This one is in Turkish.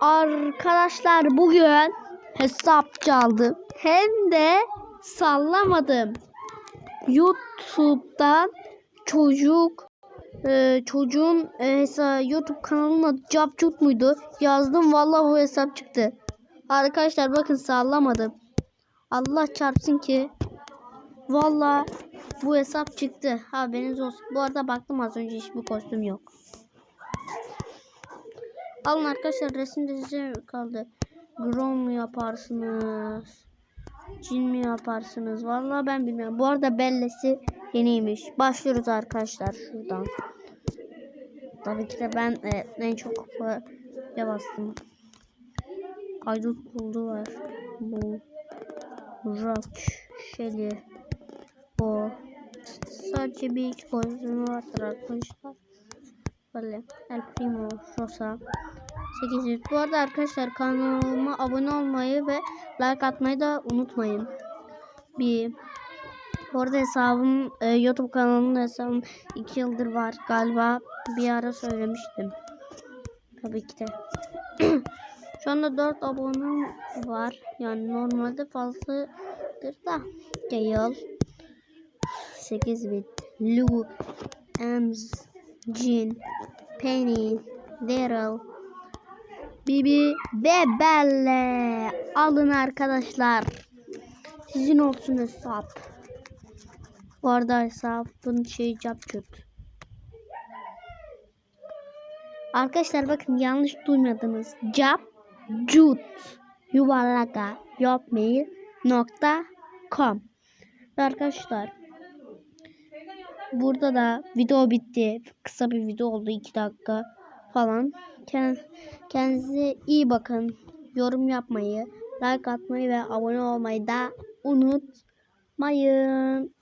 Arkadaşlar bugün hesap çaldım. Hem de sallamadım. YouTube'dan çocuk e, çocuğun e, YouTube kanalının adı Capcut muydu? Yazdım vallahi bu hesap çıktı. Arkadaşlar bakın sallamadım. Allah çarpsın ki vallahi bu hesap çıktı. Haberiniz olsun. Bu arada baktım az önce hiçbir kostüm yok. Alın arkadaşlar resimde size kaldı. Grom mu yaparsınız? Cin mi yaparsınız? Vallahi ben bilmiyorum. Bu arada bellesi yeniymiş. Başlıyoruz arkadaşlar şuradan. Tabii ki de ben e, en çok kupaya bastım. Haydut buldu var. Bu. Rock. Shelly. O. Sadece bir iki pozisyonu vardır arkadaşlar. Böyle. El Primo. Rosa. 800. Bu arada arkadaşlar kanalıma abone olmayı ve like atmayı da unutmayın. Bir bu arada hesabım e, YouTube kanalımın hesabım 2 yıldır var galiba bir ara söylemiştim. Tabii ki de. Şu anda 4 abonem var. Yani normalde fazladır da değil. 8 bit. Lou, Ems, Jin, Penny, Daryl, Bibi ve Belle. Alın arkadaşlar. Sizin olsun hesap. Bu arada hesabın şey capcut. Arkadaşlar bakın yanlış duymadınız. Capcut yuvarlaka yopmail.com Ve arkadaşlar burada da video bitti. Kısa bir video oldu 2 dakika falan. Kendinize iyi bakın. Yorum yapmayı, like atmayı ve abone olmayı da unutmayın.